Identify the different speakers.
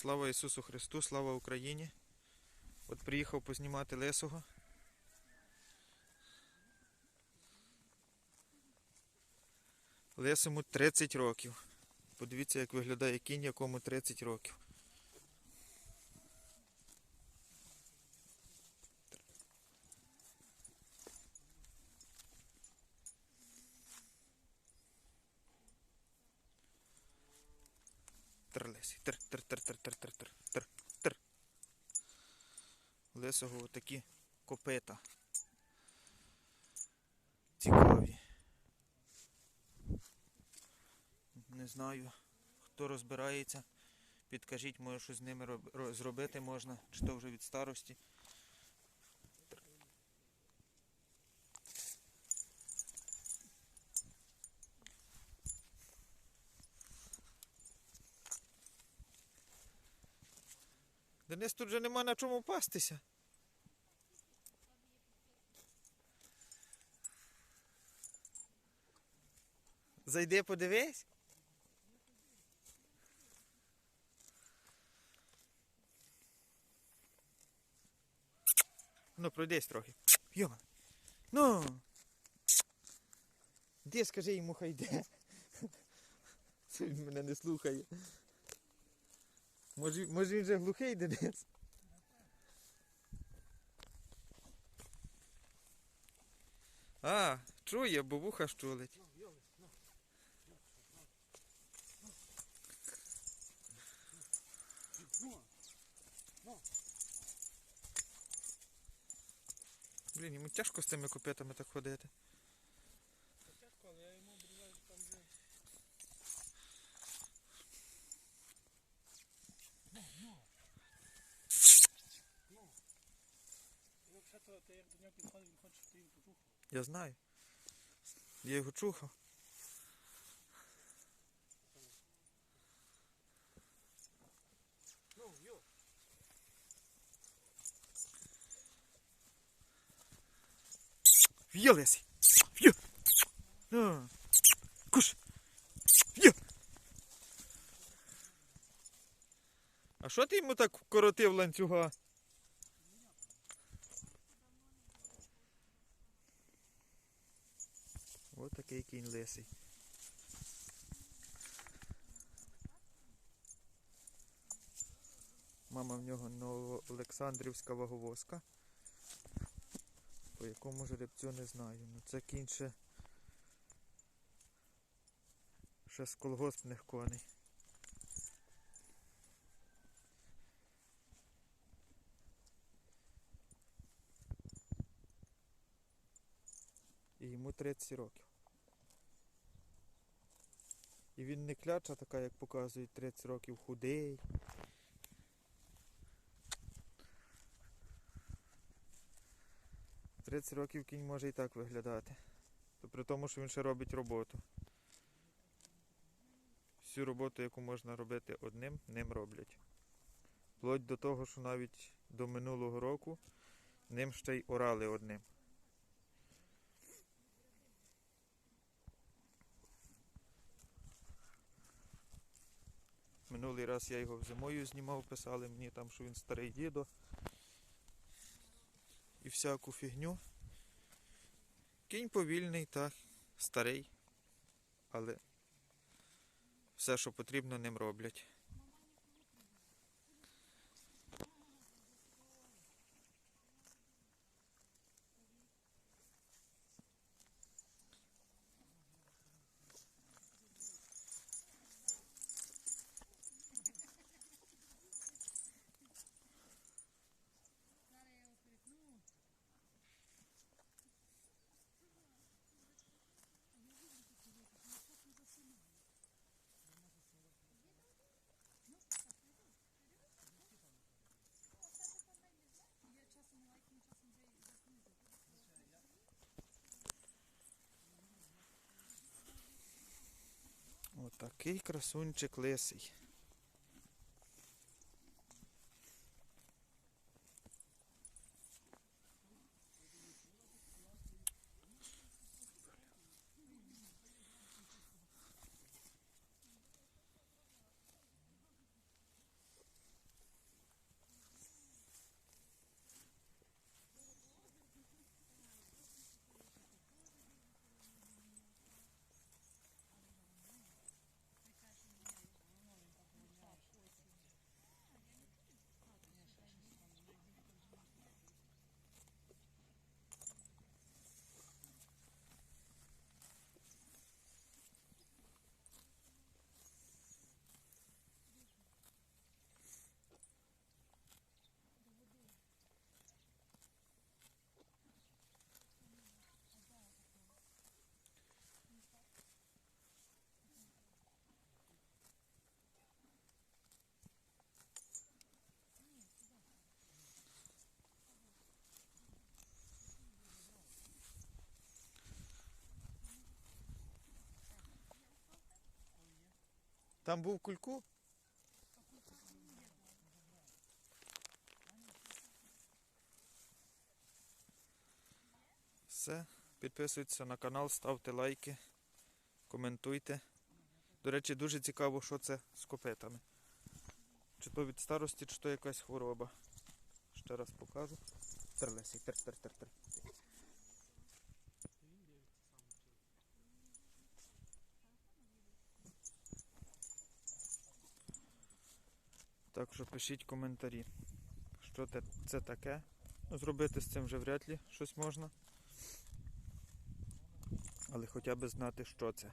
Speaker 1: Слава Ісусу Христу, слава Україні. От приїхав познімати лисого. Лисому 30 років. Подивіться, як виглядає кінь, якому 30 років. Тр Лесі, Тр, тр, тр, тр, тр, тр, тр, тр, тр. Лисого отакі копита. Цікаві. Не знаю, хто розбирається. Підкажіть, може щось з ними зробити можна, чи то вже від старості. Денис тут же нема на чому пастися. Зайди подивись. Ну, пройдись трохи. Йома. Ну. Де скажи йому хай йде. Це він мене не слухає. Може, може він же глухий Денис? А, чує, бо вуха щулить. Блін, йому тяжко з цими копитами так ходити.
Speaker 2: Тяжко, але я йому обрізаю там вже. Ну, ну. взагалі, ти як до нього підходив, він хоче, щоб ти їм почухав.
Speaker 1: Я знаю. Я його чухав.
Speaker 2: Ну, йо.
Speaker 1: В'є, лисий! В'є! Куш! В'є! А що ти йому так вкоротив ланцюга? Ось такий кінь лисий. Мама в нього Новоолександрівська ваговозка. По якому жеребцю не знаю. Ну це кінь ще, ще з колгоспних коней. І йому 30 років. І він не кляча така, як показують 30 років худий. 30 років кінь може і так виглядати. То при тому, що він ще робить роботу. Всю роботу, яку можна робити одним, ним роблять. Вплоть до того, що навіть до минулого року ним ще й орали одним. Минулий раз я його зимою знімав, писали мені там, що він старий дідо. І всяку фігню. Кінь повільний, так, старий, але все, що потрібно, ним роблять. Отакий красунчик лисий. Там був кульку? Все. Підписуйтесь на канал, ставте лайки, коментуйте. До речі, дуже цікаво, що це з копитами. Чи то від старості, чи то якась хвороба. Ще раз покажу. Тер, Лесик, тер, тер, тер, тер. Так що пишіть коментарі, що це таке. Ну, зробити з цим вже вряд ли щось можна. Але хоча б знати, що це.